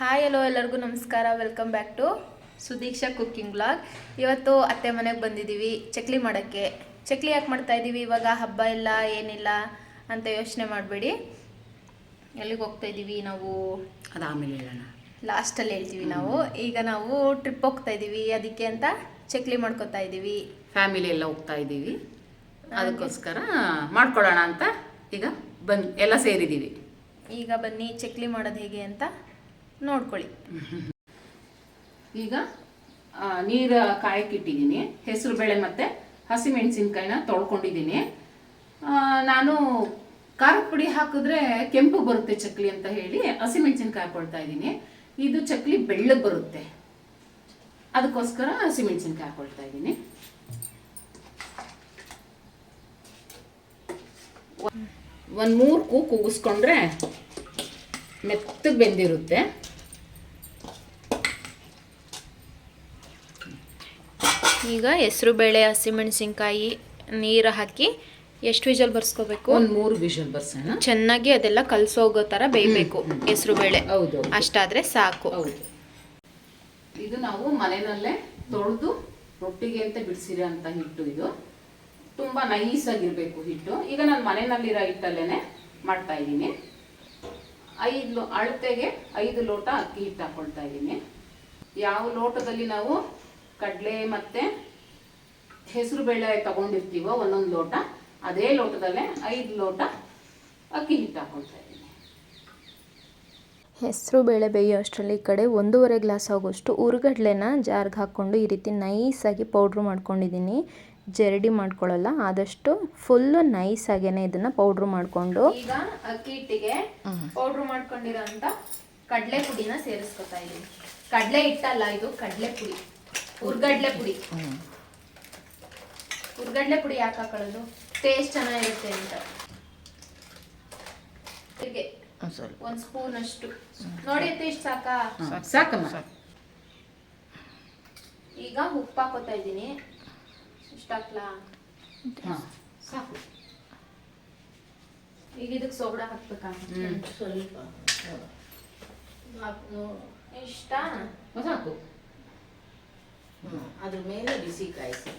Hi hello ಎಲ್ಲರಿಗೂ ನಮಸ್ಕಾರ. Welcome back to Sudeeksha cooking blog ಇವತ್ತು ಅತ್ತೆ ಮನೆಗೆ ಬಂದಿದ್ದೀವಿ ಚಕ್ಲಿ ಮಾಡೋಕ್ಕೆ. ಚಕ್ಲಿ ಯಾಕೆ ಮಾಡ್ತಾ ಇದ್ದೀವಿ ಇವಾಗ ಹಬ್ಬ ಇಲ್ಲ ಏನಿಲ್ಲ ಅಂತ ಯೋಚನೆ ಮಾಡಬೇಡಿ. ಎಲ್ಲಿಗೆ ಹೋಗ್ತಾ ಇದ್ದೀವಿ ನಾವು? ಅದಾಮೇಲೆ ಹೇಳೋಣ. ಲಾಸ್ಟಲ್ಲಿ ಹೇಳ್ತೀವಿ ನಾವು. ಈಗ ನಾವು ಟ್ರಿಪ್ ಹೋಗ್ತಾ ಇದ್ದೀವಿ ಅದಕ್ಕೆ ಅಂತ ಚಕ್ಲಿ ಮಾಡ್ಕೊತಾ ಇದ್ದೀವಿ ಫ್ಯಾಮಿಲಿ ಎಲ್ಲ ಹೋಗ್ತಾ ಇದ್ದೀವಿ ಅದಕ್ಕೋಸ್ಕರ ಮಾಡ್ಕೊಳ್ಳೋಣ ಅಂತ ಈಗ ಬನ್ನಿ ಎಲ್ಲ ಸೇರಿದ್ದೀವಿ ಈಗ ಬನ್ನಿ ಚಕ್ಲಿ ಮಾಡೋದು ಹೇಗೆ ಅಂತ ನೋಡ್ಕೊಳ್ಳಿ. ಈಗ ನೀರು ಕಾಯಕ್ಕಿಟ್ಟಿದ್ದೀನಿ, ಹೆಸರು ಬೇಳೆ ಮತ್ತು ಹಸಿಮೆಣಸಿನ್ಕಾಯಿನ ತೊಳ್ಕೊಂಡಿದ್ದೀನಿ. ನಾನು ಖಾರದ ಪುಡಿ ಹಾಕಿದ್ರೆ ಕೆಂಪು ಬರುತ್ತೆ ಚಕ್ಲಿ ಅಂತ ಹೇಳಿ ಹಸಿಮೆಣಸಿನ್ಕಾಯಿ ಹಾಕೊಳ್ತಾ ಇದ್ದೀನಿ. ಇದು ಚಕ್ಲಿ ಬೆಳ್ಳಗೆ ಬರುತ್ತೆ. ಅದಕ್ಕೋಸ್ಕರ ಹಸಿಮೆಣಸಿನ್ಕಾಯಿ ಹಾಕೊಳ್ತಾ ಇದ್ದೀನಿ. ಒಂದು ಮೂರು ಕೂ ಕೂಗಿಸ್ಕೊಂಡ್ರೆ ಮೆತ್ತಗೆ ಬೆಂದಿರುತ್ತೆ. ಈಗ ಹೆಸರು ಬೇಳೆ ಹಸಿಮೆಣಸಿನ್ಕಾಯಿ ನೀರು ಹಾಕಿ ಎಷ್ಟು ವಿಜಲ್ ಬರ್ಸ್ಕೋಬೇಕು? ಒಂದು ಮೂರು ವಿಜಲ್ ಬರ್ಸೋಣ. ಚೆನ್ನಾಗಿ ಅದೆಲ್ಲ ಕಲಸೋಗೋ ಥರ ಬೇಯಬೇಕು ಹೆಸರು ಬೇಳೆ. ಹೌದು ಅಷ್ಟಾದ್ರೆ ಸಾಕು. ಹೌದು. ಇದು ನಾವು ಮನೆಯಲ್ಲೇ ತೊಳೆದು ರೊಟ್ಟಿಗೆ ಅಂತ ಬಿಡಿಸಿರೋ ಅಂತ ಹಿಟ್ಟು ಇದು. ತುಂಬಾ ನೈಸ್ ಆಗಿರ್ಬೇಕು ಹಿಟ್ಟು. ಈಗ ನಾನು ಮನೆಯಲ್ಲಿರೋ ಹಿಟ್ಟಲ್ಲೇನೆ ಮಾಡ್ತಾ ಇದ್ದೀನಿ. ಐದು ಲೋ ಅಳತೆಗೆ ಐದು ಲೋಟ ಅಕ್ಕಿ ಹಿಟ್ಟು ಹಾಕೊಳ್ತಾ ಇದ್ದೀನಿ. ಯಾವ ಲೋಟದಲ್ಲಿ ನಾವು ಕಡಲೆ ಮತ್ತೆ ಹೆಸರು ಬೇಳೆ ತಗೊಂಡಿರ್ತೀವೋ ಒಂದೊಂದು ಲೋಟ ಅದೇ ಲೋಟದಲ್ಲೇ ಐದು ಲೋಟ ಅಕ್ಕಿ ಹಿಟ್ಟು ಹಾಕೊಳ್ತಾ ಇದ್ದೀನಿ. ಹೆಸರು ಬೇಳೆ ಬೇಯೋ ಅಷ್ಟರಲ್ಲಿ ಈ ಕಡೆ ಒಂದೂವರೆ ಗ್ಲಾಸ್ ಆಗೋಷ್ಟು ಉರುಗಡ್ಲೆನ ಜಾರ್ಗೆ ಹಾಕ್ಕೊಂಡು ಈ ರೀತಿ ನೈಸಾಗಿ ಪೌಡ್ರ್ ಮಾಡ್ಕೊಂಡಿದ್ದೀನಿ. ಜರಡಿ ಮಾಡ್ಕೊಳ್ಳಲ್ಲ ಆದಷ್ಟು ಫುಲ್ಲು ನೈಸಾಗೇನೆ ಇದನ್ನ ಪೌಡ್ರ್ ಮಾಡಿಕೊಂಡು. ಈಗ ಅಕ್ಕಿ ಹಿಟ್ಟಿಗೆ ಪೌಡ್ರ್ ಮಾಡ್ಕೊಂಡಿರೋ ಕಡಲೆ ಪುಡಿನ ಸೇರಿಸ್ಕೊತಾ ಇದ್ದೀನಿ. ಕಡಲೆ ಹಿಟ್ಟಲ್ಲ ಇದು ಕಡಲೆ ಪುಡಿ. ಉರ್ಗಡ್ಲೆ ಪುಡಿ. ಉರ್ಗಡ್ಲೆ ಪುಡಿ ಯಾಕೆ ಹಾಕೊಳ್ಳೋದು? ಟೇಸ್ಟ್ ಚೆನ್ನಾಗಿರುತ್ತೆ ಅಂತ. ಹೀಗೆ ಒಂದ್ ಸ್ಪೂನ್ ಅಷ್ಟು. ನೋಡಿ ಇಷ್ಟು ಸಾಕಾ? ಸಾಕಮ್ಮ ಈಗ ಉಪ್ಪು ಹಾಕೋತಾ ಇದ್ದೀನಿ. ಇಷ್ಟ ಹಾಕ್ಲಾ ಸಾಕು. ಈಗ ಇದಕ್ಕೆ ಸೋಡಾ ಹಾಕ್ಬೇಕಾ? ಸ್ವಲ್ಪ. ಇಷ್ಟ? ಸಾಕು. ಅದ್ರ ಮೇಲೆ ಬಿಸಿ ಕಾಯಿಸಿ.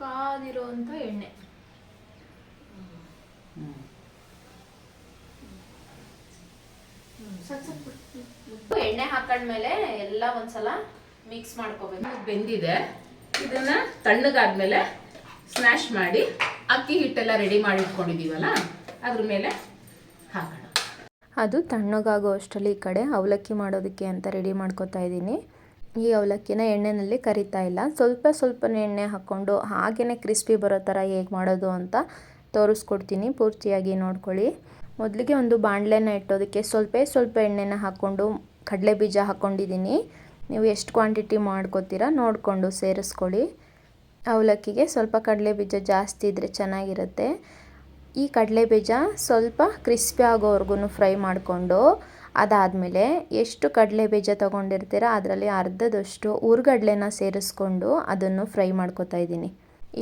ಕಾದಿರೋಂಥ ಎಣ್ಣೆ. ಎಣ್ಣೆ ಹಾಕೊಂಡ್ಮೇಲೆ ಎಲ್ಲ ಒಂದ್ಸಲ ಮಿಕ್ಸ್ ಮಾಡ್ಕೋಬೇಕು. ಬೆಂದಿದೆ. ಇದನ್ನ ತಣ್ಣಗಾದ್ಮೇಲೆ ಸ್ಮ್ಯಾಶ್ ಮಾಡಿ ಅಕ್ಕಿ ಹಿಟ್ಟೆಲ್ಲ ರೆಡಿ ಮಾಡಿ ಇಟ್ಕೊಂಡಿದ್ದೀವಲ್ಲ ಅದ್ರ ಮೇಲೆ ಹಾಕೋಣ. ಅದು ತಣ್ಣಗಾಗೋ ಅಷ್ಟರಲ್ಲಿ ಈ ಕಡೆ ಅವಲಕ್ಕಿ ಮಾಡೋದಕ್ಕೆ ಅಂತ ರೆಡಿ ಮಾಡ್ಕೋತಾ ಇದ್ದೀನಿ. ಈ ಅವಲಕ್ಕಿನ ಎಣ್ಣೆನಲ್ಲಿ ಕರಿತಾ ಇಲ್ಲ. ಸ್ವಲ್ಪ ಸ್ವಲ್ಪನೇ ಎಣ್ಣೆ ಹಾಕ್ಕೊಂಡು ಹಾಗೆಯೇ ಕ್ರಿಸ್ಪಿ ಬರೋ ಥರ ಹೇಗೆ ಮಾಡೋದು ಅಂತ ತೋರಿಸ್ಕೊಡ್ತೀನಿ. ಪೂರ್ತಿಯಾಗಿ ನೋಡ್ಕೊಳ್ಳಿ. ಮೊದಲಿಗೆ ಒಂದು ಬಾಣಲೆನ ಇಟ್ಟೋದಕ್ಕೆ ಸ್ವಲ್ಪ ಸ್ವಲ್ಪ ಎಣ್ಣೆನ ಹಾಕ್ಕೊಂಡು ಕಡಲೆ ಬೀಜ ಹಾಕ್ಕೊಂಡಿದ್ದೀನಿ. ನೀವು ಎಷ್ಟು ಕ್ವಾಂಟಿಟಿ ಮಾಡ್ಕೋತೀರಾ ನೋಡಿಕೊಂಡು ಸೇರಿಸ್ಕೊಳ್ಳಿ. ಅವಲಕ್ಕಿಗೆ ಸ್ವಲ್ಪ ಕಡಲೆ ಬೀಜ ಜಾಸ್ತಿ ಇದ್ದರೆ ಚೆನ್ನಾಗಿರುತ್ತೆ. ಈ ಕಡಲೆ ಬೀಜ ಸ್ವಲ್ಪ ಕ್ರಿಸ್ಪಿ ಆಗೋವರೆಗೂ ಫ್ರೈ ಮಾಡಿಕೊಂಡು ಅದಾದಮೇಲೆ ಎಷ್ಟು ಕಡಲೆ ಬೀಜ ತೊಗೊಂಡಿರ್ತೀರ ಅದರಲ್ಲಿ ಅರ್ಧದಷ್ಟು ಉರ್ಗಡ್ಲೆನ ಸೇರಿಸ್ಕೊಂಡು ಅದನ್ನು ಫ್ರೈ ಮಾಡ್ಕೊತಾ ಇದ್ದೀನಿ.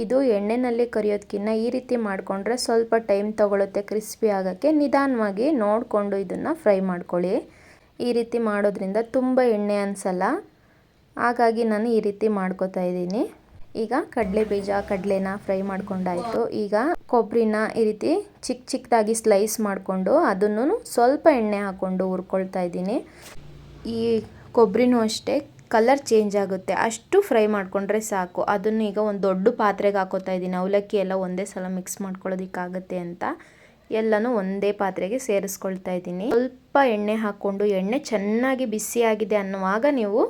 ಇದು ಎಣ್ಣೆನಲ್ಲಿ ಕರಿಯೋದಕ್ಕಿಂತ ಈ ರೀತಿ ಮಾಡಿಕೊಂಡ್ರೆ ಸ್ವಲ್ಪ ಟೈಮ್ ತೊಗೊಳುತ್ತೆ, ಕ್ರಿಸ್ಪಿ ಆಗೋಕ್ಕೆ. ನಿಧಾನವಾಗಿ ನೋಡಿಕೊಂಡು ಇದನ್ನು ಫ್ರೈ ಮಾಡ್ಕೊಳ್ಳಿ. ಈ ರೀತಿ ಮಾಡೋದ್ರಿಂದ ತುಂಬ ಎಣ್ಣೆ ಅನಿಸಲ್ಲ. ಹಾಗಾಗಿ ನಾನು ಈ ರೀತಿ ಮಾಡ್ಕೋತಾ ಇದ್ದೀನಿ. ಈಗ ಕಡಲೆ ಬೀಜ, ಕಡಲೆನ ಫ್ರೈ ಮಾಡ್ಕೊಂಡಾಯ್ತು. ಈಗ ಕೊಬ್ಬರಿನ ಈ ರೀತಿ ಚಿಕ್ಕ ಚಿಕ್ಕದಾಗಿ ಸ್ಲೈಸ್ ಮಾಡಿಕೊಂಡು ಅದನ್ನು ಸ್ವಲ್ಪ ಎಣ್ಣೆ ಹಾಕ್ಕೊಂಡು ಹುರ್ಕೊಳ್ತಾ ಇದ್ದೀನಿ. ಈ ಕೊಬ್ಬರಿನೂ ಅಷ್ಟೇ ಕಲರ್ ಚೇಂಜ್ ಆಗುತ್ತೆ. ಅಷ್ಟು ಫ್ರೈ ಮಾಡಿಕೊಂಡ್ರೆ ಸಾಕು. ಅದನ್ನು ಈಗ ಒಂದು ದೊಡ್ಡ ಪಾತ್ರೆಗೆ ಹಾಕೋತಾ ಇದ್ದೀನಿ. ಅವಲಕ್ಕಿ ಎಲ್ಲ ಒಂದೇ ಸಲ ಮಿಕ್ಸ್ ಮಾಡ್ಕೊಳ್ಳೋದಕ್ಕಾಗತ್ತೆ ಅಂತ ಎಲ್ಲನೂ ಒಂದೇ ಪಾತ್ರೆಗೆ ಸೇರಿಸ್ಕೊಳ್ತಾ ಇದ್ದೀನಿ. ಸ್ವಲ್ಪ ಎಣ್ಣೆ ಹಾಕ್ಕೊಂಡು, ಎಣ್ಣೆ ಚೆನ್ನಾಗಿ ಬಿಸಿಯಾಗಿದೆ ಅನ್ನುವಾಗ ನೀವು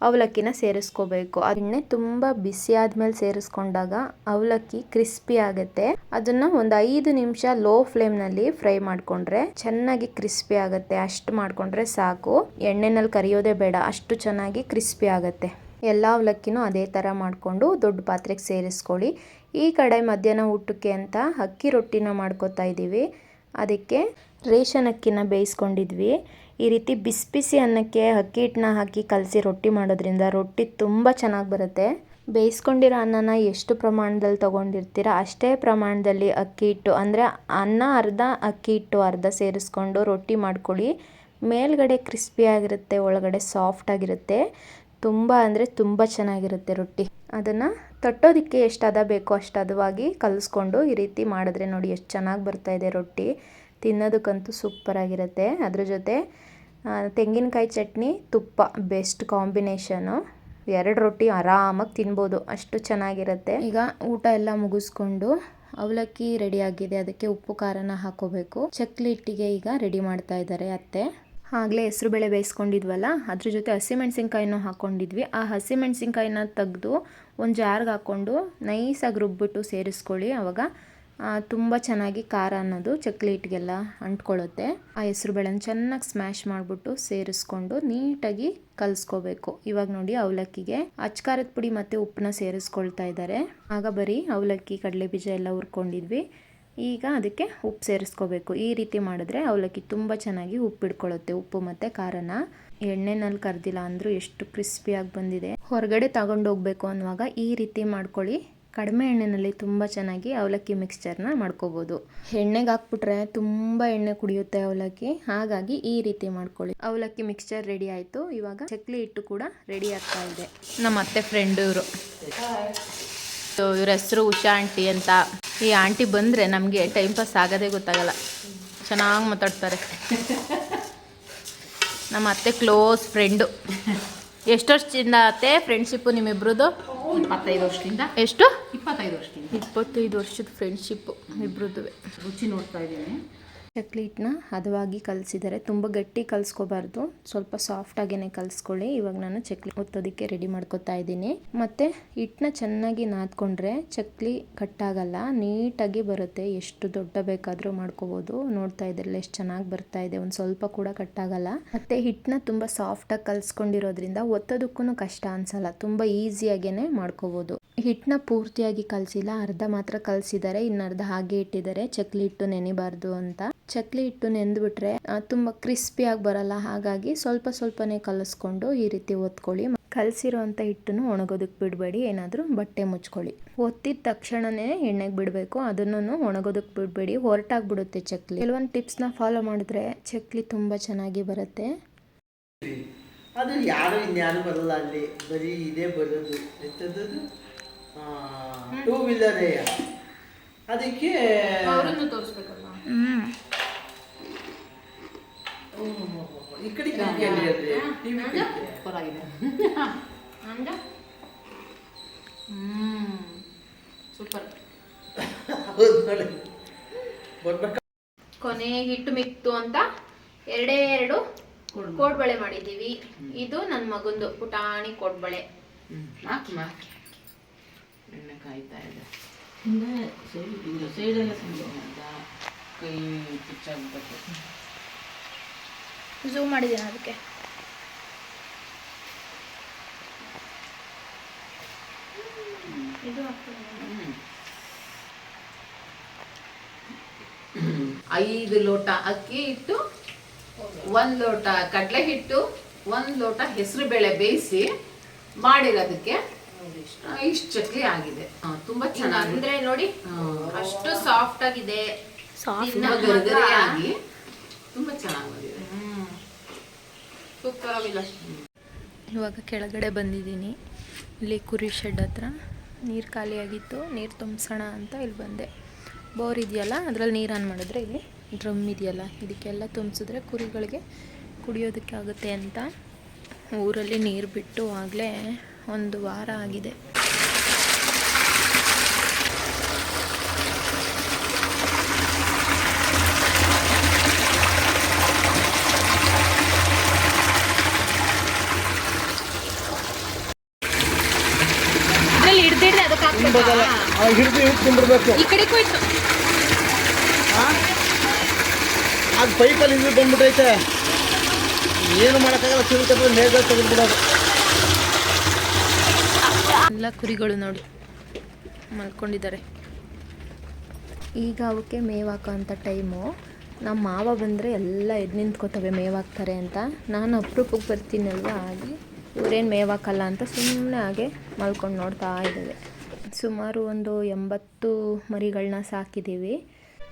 ಅವಲಕ್ಕಿನ ಸೇರಿಸ್ಕೋಬೇಕು. ಅದನ್ನೇ ತುಂಬ ಬಿಸಿ ಆದ್ಮೇಲೆ ಸೇರಿಸ್ಕೊಂಡಾಗ ಅವಲಕ್ಕಿ ಕ್ರಿಸ್ಪಿ ಆಗುತ್ತೆ. ಅದನ್ನ ಒಂದು ಐದು ನಿಮಿಷ ಲೋ ಫ್ಲೇಮ್ನಲ್ಲಿ ಫ್ರೈ ಮಾಡ್ಕೊಂಡ್ರೆ ಚೆನ್ನಾಗಿ ಕ್ರಿಸ್ಪಿ ಆಗುತ್ತೆ. ಅಷ್ಟು ಮಾಡ್ಕೊಂಡ್ರೆ ಸಾಕು. ಎಣ್ಣೆನಲ್ಲಿ ಕರಿಯೋದೇ ಬೇಡ. ಅಷ್ಟು ಚೆನ್ನಾಗಿ ಕ್ರಿಸ್ಪಿ ಆಗುತ್ತೆ. ಎಲ್ಲ ಅವಲಕ್ಕಿನೂ ಅದೇ ಥರ ಮಾಡಿಕೊಂಡು ದೊಡ್ಡ ಪಾತ್ರೆಗೆ ಸೇರಿಸ್ಕೊಳ್ಳಿ. ಈ ಕಡೆ ಮಧ್ಯಾಹ್ನ ಊಟಕ್ಕೆ ಅಂತ ಅಕ್ಕಿ ರೊಟ್ಟಿನ ಮಾಡ್ಕೊತಾ ಇದ್ದೀವಿ ಅದಕ್ಕೆ ರೇಷನ್ ಅಕ್ಕಿನ ಬೇಯಿಸ್ಕೊಂಡಿದ್ವಿ. ಈ ರೀತಿ ಬಿಸಿ ಬಿಸಿ ಅನ್ನಕ್ಕೆ ಅಕ್ಕಿ ಹಿಟ್ಟನ್ನ ಹಾಕಿ ಕಲಸಿ ರೊಟ್ಟಿ ಮಾಡೋದ್ರಿಂದ ರೊಟ್ಟಿ ತುಂಬ ಚೆನ್ನಾಗಿ ಬರುತ್ತೆ. ಬೇಯಿಸ್ಕೊಂಡಿರೋ ಅನ್ನನ ಎಷ್ಟು ಪ್ರಮಾಣದಲ್ಲಿ ತೊಗೊಂಡಿರ್ತೀರ ಅಷ್ಟೇ ಪ್ರಮಾಣದಲ್ಲಿ ಅಕ್ಕಿ ಹಿಟ್ಟು, ಅಂದರೆ ಅನ್ನ, ಅರ್ಧ ಅಕ್ಕಿ ಹಿಟ್ಟು, ಅರ್ಧ ಸೇರಿಸ್ಕೊಂಡು ರೊಟ್ಟಿ ಮಾಡ್ಕೊಳ್ಳಿ. ಮೇಲ್ಗಡೆ ಕ್ರಿಸ್ಪಿಯಾಗಿರುತ್ತೆ ಒಳಗಡೆ ಸಾಫ್ಟ್ ಆಗಿರುತ್ತೆ. ತುಂಬ ಅಂದರೆ ತುಂಬ ಚೆನ್ನಾಗಿರುತ್ತೆ ರೊಟ್ಟಿ. ಅದನ್ನು ತಟ್ಟೋದಕ್ಕೆ ಎಷ್ಟು ಹದ ಬೇಕೋ ಅಷ್ಟು ಹದವಾಗಿ ಕಲಿಸ್ಕೊಂಡು ಈ ರೀತಿ ಮಾಡಿದ್ರೆ ನೋಡಿ ಎಷ್ಟು ಚೆನ್ನಾಗಿ ಬರ್ತಾ ಇದೆ ರೊಟ್ಟಿ. ತಿನ್ನೋದಕ್ಕಂತೂ ಸೂಪರಾಗಿರುತ್ತೆ ಅದ್ರ ಜೊತೆ ತೆಂಗಿನಕಾಯಿ ಚಟ್ನಿ ತುಪ್ಪ ಬೆಸ್ಟ್ ಕಾಂಬಿನೇಷನು ಎರಡು ರೊಟ್ಟಿ ಆರಾಮಾಗಿ ತಿನ್ಬೋದು ಅಷ್ಟು ಚೆನ್ನಾಗಿರುತ್ತೆ. ಈಗ ಊಟ ಎಲ್ಲ ಮುಗಿಸ್ಕೊಂಡು ಅವಲಕ್ಕಿ ರೆಡಿ ಆಗಿದೆ ಅದಕ್ಕೆ ಉಪ್ಪು ಖಾರನ ಹಾಕೋಬೇಕು. ಚಕ್ಲಿ ಹಿಟ್ಟಿಗೆ ಈಗ ರೆಡಿ ಮಾಡ್ತಾ ಇದ್ದಾರೆ ಅತ್ತೆ. ಆಗಲೇ ಹೆಸರುಬೇಳೆ ಬೇಯಿಸ್ಕೊಂಡಿದ್ವಲ್ಲ ಅದ್ರ ಜೊತೆ ಹಸಿಮೆಣ್ಸಿನ್ಕಾಯಿನೂ ಹಾಕ್ಕೊಂಡಿದ್ವಿ ಆ ಹಸಿಮೆಣ್ಸಿನ್ಕಾಯಿನ ತೆಗೆದು ಒಂದು ಜಾರ್ಗೆ ಹಾಕ್ಕೊಂಡು ನೈಸಾಗಿ ರುಬ್ಬಿಟ್ಟು ಸೇರಿಸ್ಕೊಳ್ಳಿ ಅವಾಗ ತುಂಬ ಚೆನ್ನಾಗಿ ಖಾರ ಅನ್ನೋದು ಚಕ್ಲೇಟ್ಗೆಲ್ಲ ಅಂಟ್ಕೊಳ್ಳುತ್ತೆ. ಆ ಹೆಸರುಬೇಳೆನ ಚೆನ್ನಾಗಿ ಸ್ಮ್ಯಾಶ್ ಮಾಡಿಬಿಟ್ಟು ಸೇರಿಸ್ಕೊಂಡು ನೀಟಾಗಿ ಕಲಿಸ್ಕೋಬೇಕು. ಇವಾಗ ನೋಡಿ ಅವಲಕ್ಕಿಗೆ ಅಚ್ಕಾರದ ಪುಡಿ ಮತ್ತು ಉಪ್ಪನ್ನ ಸೇರಿಸ್ಕೊಳ್ತಾ ಇದ್ದಾರೆ. ಆಗ ಬರೀ ಅವಲಕ್ಕಿ ಕಡಲೆ ಬೀಜ ಎಲ್ಲ ಹುರ್ಕೊಂಡಿದ್ವಿ. ಈಗ ಅದಕ್ಕೆ ಉಪ್ಪು ಸೇರಿಸ್ಕೋಬೇಕು. ಈ ರೀತಿ ಮಾಡಿದ್ರೆ ಅವಲಕ್ಕಿ ತುಂಬ ಚೆನ್ನಾಗಿ ಉಪ್ಪು ಹಿಡ್ಕೊಳ್ಳುತ್ತೆ, ಉಪ್ಪು ಮತ್ತು ಖಾರನ. ಎಣ್ಣೆನಲ್ಲಿ ಕರ್ದಿಲ್ಲ ಅಂದರೂ ಎಷ್ಟು ಕ್ರಿಸ್ಪಿಯಾಗಿ ಬಂದಿದೆ. ಹೊರಗಡೆ ತಗೊಂಡೋಗ್ಬೇಕು ಅನ್ನುವಾಗ ಈ ರೀತಿ ಮಾಡ್ಕೊಳ್ಳಿ. ಕಡಿಮೆ ಎಣ್ಣೆಯಲ್ಲಿ ತುಂಬ ಚೆನ್ನಾಗಿ ಅವಲಕ್ಕಿ ಮಿಕ್ಸ್ಚರ್ನ ಮಾಡ್ಕೋಬೋದು. ಎಣ್ಣೆಗೆ ಹಾಕ್ಬಿಟ್ರೆ ತುಂಬ ಎಣ್ಣೆ ಕುಡಿಯುತ್ತೆ ಅವಲಕ್ಕಿ. ಹಾಗಾಗಿ ಈ ರೀತಿ ಮಾಡ್ಕೊಳ್ಳಿ. ಅವಲಕ್ಕಿ ಮಿಕ್ಸ್ಚರ್ ರೆಡಿ ಆಯಿತು. ಇವಾಗ ಚಕ್ಲಿ ಹಿಟ್ಟು ಕೂಡ ರೆಡಿ ಆಗ್ತಾ ಇದೆ. ನಮ್ಮ ಅತ್ತೆ ಫ್ರೆಂಡ್ ಇವರು. ಇವ್ರ ಹೆಸರು ಉಷಾ ಆಂಟಿ ಅಂತ. ಈ ಆಂಟಿ ಬಂದರೆ ನಮಗೆ ಟೈಮ್ ಪಾಸ್ ಆಗೋದೇ ಗೊತ್ತಾಗಲ್ಲ. ಚೆನ್ನಾಗಿ ಮಾತಾಡ್ತಾರೆ. ನಮ್ಮ ಅತ್ತೆ ಕ್ಲೋಸ್ ಫ್ರೆಂಡು ಎಷ್ಟು ವರ್ಷದಿಂದ ಅತ್ತೆ ಫ್ರೆಂಡ್ಶಿಪ್ಪು ನಿಮ್ಮಿಬ್ರದ್ದು ಇಪ್ಪತ್ತೈದು ವರ್ಷದಿಂದ. ಎಷ್ಟು? ಇಪ್ಪತ್ತೈದು ವರ್ಷದಿಂದ. ಇಪ್ಪತ್ತೈದು ವರ್ಷದ ಫ್ರೆಂಡ್ಶಿಪ್ ಇಬ್ಬರದ್ದು ರುಚಿ ನೋಡ್ತಾ ಇದ್ದೀನಿ. ಚಕ್ಲಿ ಹಿಟ್ಟನ್ನ ಹದವಾಗಿ ಕಲಿಸಿದ್ದಾರೆ. ತುಂಬ ಗಟ್ಟಿ ಕಲಿಸ್ಕೋಬಾರ್ದು. ಸ್ವಲ್ಪ ಸಾಫ್ಟಾಗೇನೆ ಕಲಿಸ್ಕೊಳ್ಳಿ. ಇವಾಗ ನಾನು ಚಕ್ಲಿ ಒತ್ತೋದಕ್ಕೆ ರೆಡಿ ಮಾಡ್ಕೊತಾ ಇದ್ದೀನಿ. ಮತ್ತು ಹಿಟ್ಟನ್ನ ಚೆನ್ನಾಗಿ ನಾದ್ಕೊಂಡ್ರೆ ಚಕ್ಲಿ ಕಟ್ಟಾಗಲ್ಲ. ನೀಟಾಗಿ ಬರುತ್ತೆ. ಎಷ್ಟು ದೊಡ್ಡ ಬೇಕಾದರೂ ಮಾಡ್ಕೋಬೋದು. ನೋಡ್ತಾ ಇದ್ರಲ್ಲ ಎಷ್ಟು ಚೆನ್ನಾಗಿ ಬರ್ತಾ ಇದೆ. ಒಂದು ಸ್ವಲ್ಪ ಕೂಡ ಕಟ್ಟಾಗಲ್ಲ. ಮತ್ತು ಹಿಟ್ಟನ್ನ ತುಂಬ ಸಾಫ್ಟಾಗಿ ಕಲಿಸ್ಕೊಂಡಿರೋದ್ರಿಂದ ಒತ್ತೋದಕ್ಕೂ ಕಷ್ಟ ಅನ್ಸಲ್ಲ. ತುಂಬ ಈಸಿಯಾಗೇ ಮಾಡ್ಕೋಬೋದು. ಹಿಟ್ಟನ್ನ ಪೂರ್ತಿಯಾಗಿ ಕಲಸಿಲ್ಲ, ಅರ್ಧ ಮಾತ್ರ ಕಲಸಿದ್ದಾರೆ ಇನ್ನು ಅರ್ಧ ಹಾಗೆ ಇಟ್ಟಿದ್ದಾರೆ ಚಕ್ಲಿ ಹಿಟ್ಟು ನೆನಿಬಾರ್ದು ಅಂತ. ಚಕ್ಲಿ ಹಿಟ್ಟು ನೆಂದ್ಬಿಟ್ರೆ ತುಂಬ ಕ್ರಿಸ್ಪಿಯಾಗಿ ಬರಲ್ಲ. ಹಾಗಾಗಿ ಸ್ವಲ್ಪ ಸ್ವಲ್ಪನೇ ಕಲಸ್ಕೊಂಡು ಈ ರೀತಿ ಒತ್ಕೊಳ್ಳಿ. ಕಲಸಿರುವಂಥ ಹಿಟ್ಟನ್ನು ಒಣಗೋದಕ್ಕೆ ಬಿಡಬೇಡಿ, ಏನಾದರೂ ಬಟ್ಟೆ ಮುಚ್ಕೊಳ್ಳಿ. ಒತ್ತಿದ ತಕ್ಷಣನೇ ಎಣ್ಣೆಗೆ ಬಿಡಬೇಕು, ಅದನ್ನು ಒಣಗೋದಕ್ಕೆ ಬಿಡಬೇಡಿ. ಹೊರಟಾಗ್ಬಿಡುತ್ತೆ ಚಕ್ಲಿ. ಕೆಲವೊಂದು ಟಿಪ್ಸ್ನ ಫಾಲೋ ಮಾಡಿದ್ರೆ ಚಕ್ಲಿ ತುಂಬ ಚೆನ್ನಾಗಿ ಬರುತ್ತೆ. ಅದು ಯಾರು ಇನ್ಯಾರು ಬರಲ್ಲ ಅಲ್ಲಿ. ಬರೀ ಇದೇ ಬರೋದು. ಟೂ ವೀಲರೇ ಅದಕ್ಕೆ ತೋರಿಸ್ಬೇಕಲ್ಲ? ಹ್ಮ್, ಈ ಕಡೆ ಅಲ್ರಿ ಟಿವಿ ಪರವಾಗಿದೆ ಹ್ಞೂ ಸೂಪರ್. ಹೌದು ನೋಡಿ. ಬರ್ಬೇಕಾ? ಕೊನೆ ಹಿಟ್ಟು ಮಿಕ್ತು ಅಂತ ಎರಡೇ ಎರಡು ಕೋಡ್ಬಳೆ ಮಾಡಿದ್ದೀವಿ. ಇದು ನನ್ನ ಮಗಂದು ಪುಟಾಣಿ ಕೋಡ್ಬಳೆ. ಹಾಕಿ ಇದೆ ಎಣ್ಣೆ ಸೈಡ್ ಇದೆ ಸೈಡೆಲ್ಲ ಕೈ ಕಿಚ್ಚಾಗ್ಬಿಟ್ಟು ಝೂಮ್ ಮಾಡಿದ್ದೀನಿ ಅದಕ್ಕೆ ಇದು ಐದು ಲೋಟ ಅಕ್ಕಿ ಇಟ್ಟು ಒಂದು ಲೋಟ ಕಡಲೆ ಹಿಟ್ಟು ಒಂದು ಲೋಟ ಹೆಸರು ಬೇಳೆ ಬೇಯಿಸಿ ಮಾಡಿರೋದಕ್ಕೆ ಇಷ್ಟು ಚಕ್ಲಿ ಆಗಿದೆ. ತುಂಬಾ ಚೆನ್ನಾಗಿ ಅಂದ್ರೆ ನೋಡಿ ಅಷ್ಟು ಸಾಫ್ಟ್ ಆಗಿದೆ. ಆಗಿ. ತುಂಬಾ ಚೆನ್ನಾಗಿ ಬಂದಿದೆ ಸೂಪರ್ ಆಗಿಲ್ಲ. ಇವಾಗ ಕೆಳಗಡೆ ಬಂದಿದ್ದೀನಿ. ಇಲ್ಲಿ ಕುರಿ ಶೆಡ್ ಹತ್ರ. ನೀರು ಖಾಲಿಯಾಗಿತ್ತು ನೀರು ತುಂಬಿಸೋಣ ಅಂತ ಇಲ್ಲಿ ಬಂದೆ. ಬೋರ್ ಇದೆಯಲ್ಲ ಅದರಲ್ಲಿ ನೀರು ಆನ್ ಮಾಡಿದ್ರೆ ಇಲ್ಲಿ ಡ್ರಮ್ ಇದೆಯಲ್ಲ. ಇದಕ್ಕೆಲ್ಲ ತುಂಬಿಸಿದ್ರೆ ಕುರಿಗಳಿಗೆ ಕುಡಿಯೋದಕ್ಕೆ ಆಗುತ್ತೆ ಅಂತ. ಊರಲ್ಲಿ ನೀರು ಬಿಟ್ಟು ಆಗಲೇ ಒಂದು ವಾರ ಆಗಿದೆ. ಈ ಕಡೆ ಹೋಯ್ತು ಅದು ಪೈಪಲ್ಲಿ ಇದು ಬಂದ್ಬಿಟ್ಟೈತೆ. ಏನು ಮಾಡೋಕ್ಕಾಗಲ್ಲ ಸಿಗುತ್ತೆ ಮೇಲ್ಗಡೆ ತೆಗೆದ್ಬಿಡೋದು. ಎಲ್ಲ ಕುರಿಗಳು ನೋಡಿ. ಮಲ್ಕೊಂಡಿದ್ದಾರೆ. ಈಗ ಅವಕ್ಕೆ ಮೇವು ಅಂತ ಟೈಮು. ನಮ್ಮ ಮಾವ ಬಂದರೆ ಎಲ್ಲ ಎದ್ದು ನಿಂತ್ಕೋತವೆ ಮೇವಾಕ್ತಾರೆ ಅಂತ. ನಾನು ಅಪ್ರೂಪಕ್ಕೆ ಬರ್ತೀನಲ್ವ? ಆಗಿ ಇವರೇನು ಮೇವಾಕಲ್ಲ ಅಂತ ಸುಮ್ಮನೆ ಹಾಗೆ ಮಲ್ಕೊಂಡು ನೋಡ್ತಾ ಇದ್ದೇವೆ. ಸುಮಾರು ಒಂದು ಎಂಬತ್ತು ಮರಿಗಳನ್ನ ಸಾಕಿದ್ದೀವಿ.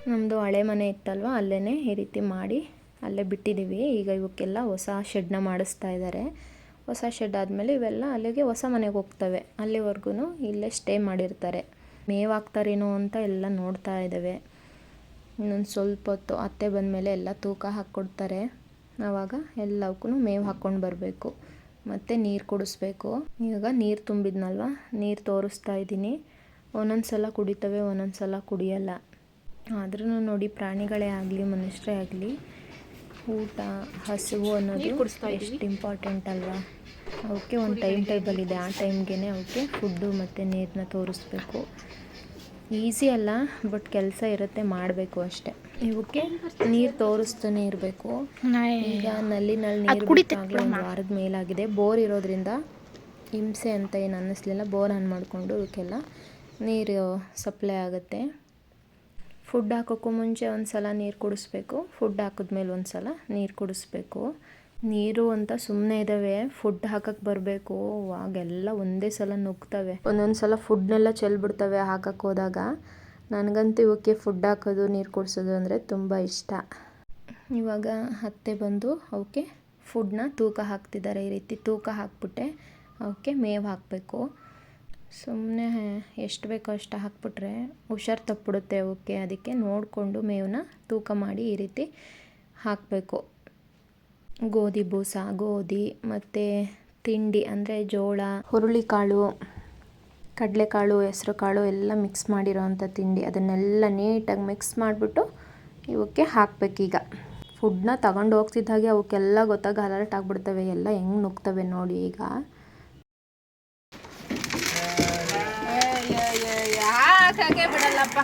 ನಮ್ಮದು ಹಳೆ ಮನೆ ಇತ್ತಲ್ವ? ಅಲ್ಲೇ ಈ ರೀತಿ ಮಾಡಿ ಅಲ್ಲೇ ಬಿಟ್ಟಿದ್ದೀವಿ. ಈಗ ಇವಕ್ಕೆಲ್ಲ ಹೊಸ ಶೆಡ್ನ ಮಾಡಿಸ್ತಾ ಇದ್ದಾರೆ. ಹೊಸ ಶೆಡ್ ಆದಮೇಲೆ ಇವೆಲ್ಲ ಅಲ್ಲಿಗೆ ಹೊಸ ಮನೆಗೆ ಹೋಗ್ತವೆ. ಅಲ್ಲಿವರೆಗೂ ಇಲ್ಲೇ ಸ್ಟೇ ಮಾಡಿರ್ತಾರೆ. ಮೇವು ಹಾಕ್ತಾರೇನೋ ಅಂತ ಎಲ್ಲ ನೋಡ್ತಾ ಇದ್ದಾವೆ. ಇನ್ನೊಂದು ಸ್ವಲ್ಪ ಹೊತ್ತು ಅತ್ತೆ ಬಂದಮೇಲೆ ಎಲ್ಲ ತೂಕ ಹಾಕ್ಕೊಡ್ತಾರೆ ಆವಾಗ ಎಲ್ಲವಕ್ಕೂ ಮೇವು ಹಾಕ್ಕೊಂಡು ಬರಬೇಕು. ಮತ್ತು ನೀರು ಕುಡಿಸ್ಬೇಕು. ಈಗ ನೀರು ತುಂಬಿದ್ನಲ್ವ? ನೀರು ತೋರಿಸ್ತಾ ಇದ್ದೀನಿ. ಒಂದೊಂದು ಸಲ ಕುಡಿತವೆ, ಒಂದೊಂದು ಸಲ ಕುಡಿಯಲ್ಲ. ಆದ್ರೂ ನೋಡಿ ಪ್ರಾಣಿಗಳೇ ಆಗಲಿ, ಮನುಷ್ಯರೇ ಆಗಲಿ ಊಟ ಹಸಿವು ಅನ್ನೋದು ಎಷ್ಟು ಇಂಪಾರ್ಟೆಂಟ್ ಅಲ್ವಾ? ಅವಕ್ಕೆ ಒಂದು ಟೈಮ್ ಟೇಬಲ್ ಇದೆ. ಆ ಟೈಮ್ಗೆ ಅವಕ್ಕೆ ಫುಡ್ಡು ಮತ್ತು ನೀರನ್ನ ತೋರಿಸ್ಬೇಕು. ಈಸಿ ಅಲ್ಲ ಬಟ್ ಕೆಲಸ ಇರುತ್ತೆ ಮಾಡಬೇಕು ಅಷ್ಟೆ. ಇವಕ್ಕೆ ನೀರು ತೋರಿಸ್ತಾನೆ ಇರಬೇಕು. ಈಗ ನಲ್ಲಿನಲ್ಲಿ ನೀರು ಬಿಟ್ಟಾಗ್ಲೇ ಒಂದು ವಾರದ ಮೇಲಾಗಿದೆ. ಬೋರ್ ಇರೋದ್ರಿಂದ ಹಿಂಸೆ ಅಂತ ಏನು ಅನ್ನಿಸ್ಲಿಲ್ಲ. ಬೋರ್ ಆನ್ ಮಾಡಿಕೊಂಡು ಇವಕ್ಕೆಲ್ಲ ನೀರು ಸಪ್ಲೈ ಆಗುತ್ತೆ. ಫುಡ್ ಹಾಕೋಕ್ಕೂ ಮುಂಚೆ ಒಂದು ಸಲ ನೀರು ಕುಡಿಸ್ಬೇಕು. ಫುಡ್ ಹಾಕಿದ್ಮೇಲೆ ಒಂದು ಸಲ ನೀರು ಕುಡಿಸ್ಬೇಕು. ನೀರು ಅಂತ ಸುಮ್ಮನೆ ಇದ್ದಾವೆ ಫುಡ್ ಹಾಕಕ್ಕೆ ಬರಬೇಕು. ಆಗೆಲ್ಲ ಒಂದೇ ಸಲ ನುಗ್ತವೆ ಒಂದೊಂದು ಸಲ ಫುಡ್ನೆಲ್ಲ ಚೆಲ್ಬಿಡ್ತವೆ ಹಾಕಕ್ಕೆ ಹೋದಾಗ. ನನಗಂತೂ ಇವಕ್ಕೆ ಫುಡ್ ಹಾಕೋದು, ನೀರು ಕುಡಿಸೋದು ಅಂದರೆ ತುಂಬ ಇಷ್ಟ. ಇವಾಗ ಹತ್ತೆ ಬಂದು ಅವಕ್ಕೆ ಫುಡ್ನ ತೂಕ ಹಾಕ್ತಿದ್ದಾರೆ. ಈ ರೀತಿ ತೂಕ ಹಾಕ್ಬಿಟ್ಟೆ. ಅವಕ್ಕೆ ಮೇವು ಹಾಕಬೇಕು. ಸುಮ್ಮನೆ ಎಷ್ಟು ಬೇಕೋ ಅಷ್ಟು ಹಾಕ್ಬಿಟ್ರೆ ಹುಷಾರು ತಪ್ಪಿಬಿಡುತ್ತೆ ಅವಕ್ಕೆ. ಅದಕ್ಕೆ ನೋಡಿಕೊಂಡು ಮೇವನ್ನ ತೂಕ ಮಾಡಿ ಈ ರೀತಿ ಹಾಕಬೇಕು. ಗೋಧಿ ಬೂಸ, ಗೋಧಿ ಮತ್ತು ತಿಂಡಿ ಅಂದರೆ ಜೋಳ, ಹುರುಳಿಕಾಳು, ಕಡಲೆಕಾಳು ಹೆಸ್ರು ಕಾಳು ಎಲ್ಲ ಮಿಕ್ಸ್ ಮಾಡಿರೋವಂಥ ತಿಂಡಿ. ಅದನ್ನೆಲ್ಲ ನೀಟಾಗಿ ಮಿಕ್ಸ್ ಮಾಡಿಬಿಟ್ಟು ಇವಕ್ಕೆ ಹಾಕಬೇಕೀಗ. ಫುಡ್ನ ತಗೊಂಡು ಹೋಗ್ತಿದ್ದಾಗೆ ಅವಕ್ಕೆಲ್ಲ ಗೊತ್ತಾಗ ಅಲರ್ಟ್ ಆಗಿಬಿಡ್ತವೆ. ಎಲ್ಲ ಹೆಂಗೆ ನುಗ್ತವೆ ನೋಡಿ ಈಗ. ಹಾಕಾಗೆ ಬಿಡಲ್ಲಪ್ಪ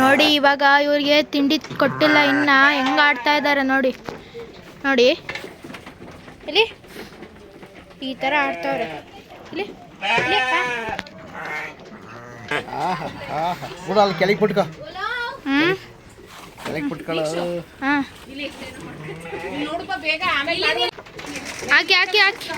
ನೋಡಿ ಇವಾಗ ಇವ್ರಿಗೆ ತಿಂಡಿ ಕೊಟ್ಟಿಲ್ಲ ಇನ್ನ ಹೆಂಗ್ ಆಡ್ತಾ ಇದ್ದಾರೆ ನೋಡಿ. ನೋಡಿ. ಇಲ್ಲಿ. ಈ ತರ ಆಡ್ತಾವ್ರೆ. ಇಲ್ಲಿ. ಕೆಳಗೆ ಹ್ಮ್. ಕೆಳಗೆ ಹಾಕಿ ಹಾಕಿ ಹಾಕಿ.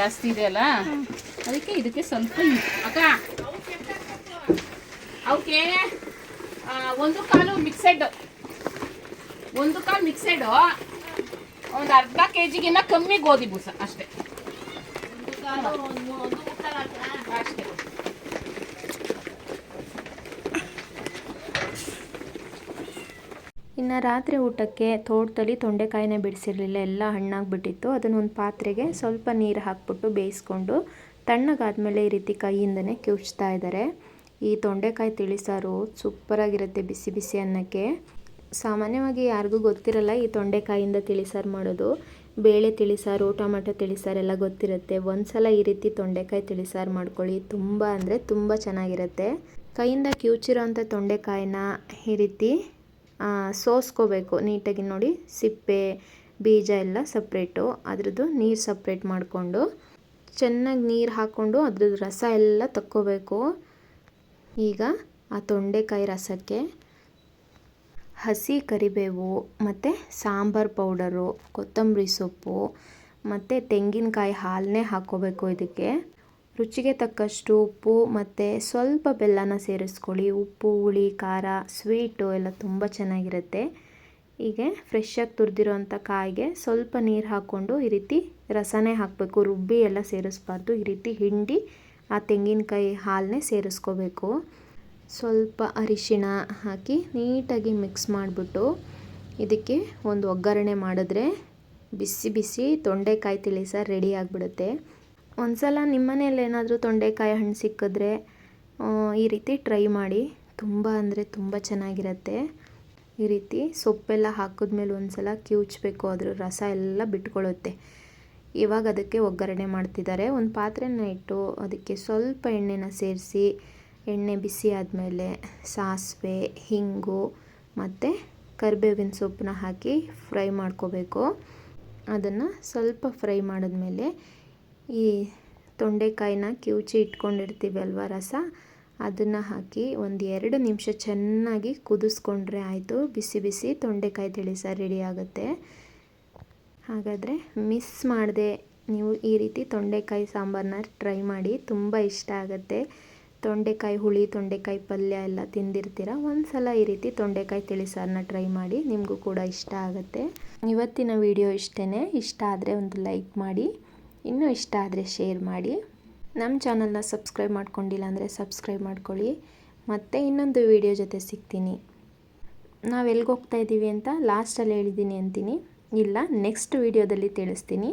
ಜಾಸ್ತಿ ಇದೆ ಅಲ್ಲ? ಅದಕ್ಕೆ ಇದಕ್ಕೆ ಸ್ವಲ್ಪ ಅಕ್ಕ ಅವಕ್ಕೆ ಒಂದು ಕಾಲು ಮಿಕ್ಸೆಡ್ ಒಂದು ಕಾಲು ಮಿಕ್ಸೆಡ್ ಒಂದು ಅರ್ಧ ಕೆ ಜಿಗಿನ್ನ ಕಮ್ಮಿ ಗೋಧಿ ಬೂಸ ಅಷ್ಟೇ. ಅಷ್ಟೇ. ಇನ್ನು ರಾತ್ರಿ ಊಟಕ್ಕೆ ತೋಟದಲ್ಲಿ ತೊಂಡೆಕಾಯಿನೇ ಬಿಡಿಸಿರಲಿಲ್ಲ, ಎಲ್ಲ ಹಣ್ಣಾಗ್ಬಿಟ್ಟಿತ್ತು. ಅದನ್ನ ಒಂದು ಪಾತ್ರೆಗೆ ಸ್ವಲ್ಪ ನೀರು ಹಾಕ್ಬಿಟ್ಟು ಬೇಯಿಸ್ಕೊಂಡು ತಣ್ಣಗಾದ್ಮೇಲೆ ಈ ರೀತಿ ಕೈಯಿಂದನೇ ಕಿವುಚ್ತಾ ಇದ್ದಾರೆ ಈ ತೊಂಡೆಕಾಯಿ ತಿಳಿಸಾರು ಸೂಪರಾಗಿರುತ್ತೆ ಬಿಸಿ ಬಿಸಿ ಅನ್ನಕ್ಕೆ. ಸಾಮಾನ್ಯವಾಗಿ ಯಾರಿಗೂ ಗೊತ್ತಿರಲ್ಲ ಈ ತೊಂಡೆಕಾಯಿಂದ ತಿಳಿಸಾರು ಮಾಡೋದು. ಬೇಳೆ ತಿಳಿಸಾರು, ಟೊಮೆಟೊ ತಿಳಿಸಾರೆಲ್ಲ ಗೊತ್ತಿರುತ್ತೆ. ಒಂದ್ಸಲ ಈ ರೀತಿ ತೊಂಡೆಕಾಯಿ ತಿಳಿಸಾರು ಮಾಡ್ಕೊಳ್ಳಿ. ತುಂಬ ಅಂದರೆ ತುಂಬ ಚೆನ್ನಾಗಿರುತ್ತೆ. ಕೈಯಿಂದ ಕಿವುಚಿರೋ ಅಂಥ ತೊಂಡೆಕಾಯಿನ ಈ ರೀತಿ ಸೋಸ್ಕೋಬೇಕು ನೀಟಾಗಿ ನೋಡಿ. ಸಿಪ್ಪೆ, ಬೀಜ ಎಲ್ಲ ಸಪ್ರೇಟು. ಅದರದ್ದು ನೀರು ಸಪ್ರೇಟ್ ಮಾಡಿಕೊಂಡು, ಚೆನ್ನಾಗಿ ನೀರು ಹಾಕ್ಕೊಂಡು ಅದ್ರದ್ದು ರಸ ಎಲ್ಲ ತಕ್ಕೋಬೇಕು. ಈಗ ಆ ತೊಂಡೆಕಾಯಿ ರಸಕ್ಕೆ ಹಸಿ ಕರಿಬೇವು ಮತ್ತು ಸಾಂಬಾರು ಪೌಡರು, ಕೊತ್ತಂಬರಿ ಸೊಪ್ಪು ಮತ್ತು ತೆಂಗಿನಕಾಯಿ ಹಾಲನ್ನೇ ಹಾಕ್ಕೋಬೇಕು ಇದಕ್ಕೆ. ರುಚಿಗೆ ತಕ್ಕಷ್ಟು ಉಪ್ಪು ಮತ್ತು ಸ್ವಲ್ಪ ಬೆಲ್ಲನ ಸೇರಿಸ್ಕೊಳ್ಳಿ. ಉಪ್ಪು, ಹುಳಿ, ಖಾರ ಸ್ವೀಟು ಎಲ್ಲ ತುಂಬ ಚೆನ್ನಾಗಿರುತ್ತೆ. ಹೀಗೆ ಫ್ರೆಶ್ಶಾಗಿ ತುರಿದಿರೋಂಥ ಕಾಯಿಗೆ ಸ್ವಲ್ಪ ನೀರು ಹಾಕ್ಕೊಂಡು ಈ ರೀತಿ ರಸನೇ ಹಾಕಬೇಕು. ರುಬ್ಬಿ ಎಲ್ಲ ಸೇರಿಸ್ಬಾರ್ದು. ಈ ರೀತಿ ಹಿಂಡಿ ಆ ತೆಂಗಿನಕಾಯಿ ಹಾಲನ್ನೇ ಸೇರಿಸ್ಕೋಬೇಕು. ಸ್ವಲ್ಪ ಅರಿಶಿಣ ಹಾಕಿ ನೀಟಾಗಿ ಮಿಕ್ಸ್ ಮಾಡಿಬಿಟ್ಟು ಇದಕ್ಕೆ ಒಂದು ಒಗ್ಗರಣೆ ಮಾಡಿದ್ರೆ ಬಿಸಿ ಬಿಸಿ ತೊಂಡೆಕಾಯಿ ತಿಳಿಸ ರೆಡಿ ಆಗಿಬಿಡುತ್ತೆ. ಒಂದ್ಸಲ ನಿಮ್ಮನೇಲಿ ಏನಾದರೂ ತೊಂಡೆಕಾಯಿ ಹಣ್ಣು ಸಿಕ್ಕಿದ್ರೆ ಈ ರೀತಿ ಟ್ರೈ ಮಾಡಿ. ತುಂಬ ಅಂದರೆ ತುಂಬ ಚೆನ್ನಾಗಿರತ್ತೆ. ಈ ರೀತಿ ಸೊಪ್ಪೆಲ್ಲ ಹಾಕಿದ್ಮೇಲೆ ಒಂದ್ಸಲ ಕಿವುಚ್ಬೇಕು. ಅದ್ರ ರಸ ಎಲ್ಲ ಬಿಟ್ಕೊಳ್ಳುತ್ತೆ ಇವಾಗ ಅದಕ್ಕೆ ಒಗ್ಗರಣೆ ಮಾಡ್ತಿದ್ದಾರೆ. ಒಂದು ಪಾತ್ರೆನ ಇಟ್ಟು ಅದಕ್ಕೆ ಸ್ವಲ್ಪ ಎಣ್ಣೆನ ಸೇರಿಸಿ, ಎಣ್ಣೆ ಬಿಸಿ ಆದಮೇಲೆ ಸಾಸಿವೆ, ಹಿಂಗು ಮತ್ತು ಕರಿಬೇವಿನ ಸೊಪ್ಪನ್ನ ಹಾಕಿ ಫ್ರೈ ಮಾಡ್ಕೋಬೇಕು. ಅದನ್ನು ಸ್ವಲ್ಪ ಫ್ರೈ ಮಾಡಿದ್ಮೇಲೆ ಈ ತೊಂಡೆಕಾಯಿನ ಕಿವುಚಿ ಇಟ್ಕೊಂಡಿರ್ತೀವಲ್ವ ರಸ? ಅದನ್ನು ಹಾಕಿ ಒಂದು ಎರಡು ನಿಮಿಷ ಚೆನ್ನಾಗಿ ಕುದಿಸ್ಕೊಂಡ್ರೆ ಆಯಿತು. ಬಿಸಿ ಬಿಸಿ ತೊಂಡೆಕಾಯಿ ತಿಳಿಸ ರೆಡಿ ಆಗುತ್ತೆ. ಹಾಗಾದರೆ ಮಿಸ್ ಮಾಡದೆ ನೀವು ಈ ರೀತಿ ತೊಂಡೆಕಾಯಿ ಸಾಂಬಾರನ್ನ ಟ್ರೈ ಮಾಡಿ. ತುಂಬ ಇಷ್ಟ ಆಗುತ್ತೆ. ತೊಂಡೆಕಾಯಿ ಹುಳಿ, ತೊಂಡೆಕಾಯಿ ಪಲ್ಯ ಎಲ್ಲ ತಿಂದಿರ್ತೀರ? ಒಂದು ಸಲ ಈ ರೀತಿ ತೊಂಡೆಕಾಯಿ ತಿಳಿಸಾರನ್ನ ಟ್ರೈ ಮಾಡಿ. ನಿಮಗೂ ಕೂಡ ಇಷ್ಟ ಆಗುತ್ತೆ. ಇವತ್ತಿನ ವಿಡಿಯೋ ಇಷ್ಟೇ ಇಷ್ಟ ಆದರೆ ಒಂದು ಲೈಕ್ ಮಾಡಿ. ಇನ್ನೂ ಇಷ್ಟ ಆದರೆ ಶೇರ್ ಮಾಡಿ. ನಮ್ಮ ಚಾನಲ್ನ ಸಬ್ಸ್ಕ್ರೈಬ್ ಮಾಡ್ಕೊಂಡಿಲ್ಲ ಅಂದರೆ ಸಬ್ಸ್ಕ್ರೈಬ್ ಮಾಡ್ಕೊಳ್ಳಿ. ಮತ್ತೆ ಇನ್ನೊಂದು ವಿಡಿಯೋ ಜೊತೆ ಸಿಗ್ತೀನಿ. ನಾವು ಎಲ್ಲಿಗೆ ಹೋಗ್ತಾ ಇದ್ದೀವಿ ಅಂತ ಲಾಸ್ಟಲ್ಲಿ ಹೇಳಿದ್ದೀನಿ ಅಂತೀನಿ. ಇಲ್ಲ, ನೆಕ್ಸ್ಟ್ ವೀಡಿಯೋದಲ್ಲಿ ತಿಳಿಸ್ತೀನಿ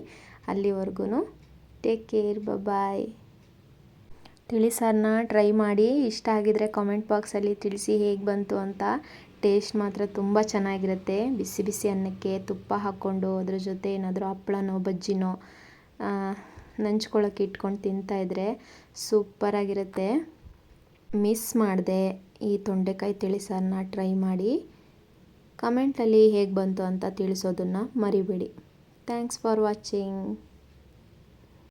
ಅಲ್ಲಿವರೆಗೂ ಟೇಕ್ ಕೇರ್ ಬಾಯ್ ತಿಳಿಸಾರನ್ನ ಟ್ರೈ ಮಾಡಿ. ಇಷ್ಟ ಆಗಿದರೆ ಕಾಮೆಂಟ್ ಬಾಕ್ಸಲ್ಲಿ ತಿಳಿಸಿ ಹೇಗೆ ಬಂತು ಅಂತ. ಟೇಸ್ಟ್ ಮಾತ್ರ ತುಂಬ ಚೆನ್ನಾಗಿರುತ್ತೆ. ಬಿಸಿ ಬಿಸಿ ಅನ್ನಕ್ಕೆ ತುಪ್ಪ ಹಾಕ್ಕೊಂಡು ಅದ್ರ ಜೊತೆ ಏನಾದರೂ ಹಪ್ಪಳನೋ, ಬಜ್ಜಿನೋ ನಂಚ್ಕೊಳ್ಳೋಕೆ ಇಟ್ಕೊಂಡು ತಿಂತಾಯಿದ್ರೆ ಸೂಪರಾಗಿರುತ್ತೆ. ಮಿಸ್ ಮಾಡಿದೆ ಈ ತೊಂಡೆಕಾಯಿ ತಿಳಿಸಾರನ್ನ ಟ್ರೈ ಮಾಡಿ. ಕಮೆಂಟಲ್ಲಿ ಹೇಗೆ ಬಂತು ಅಂತ ತಿಳಿಸೋದನ್ನು ಮರಿಬೇಡಿ. Thanks for watching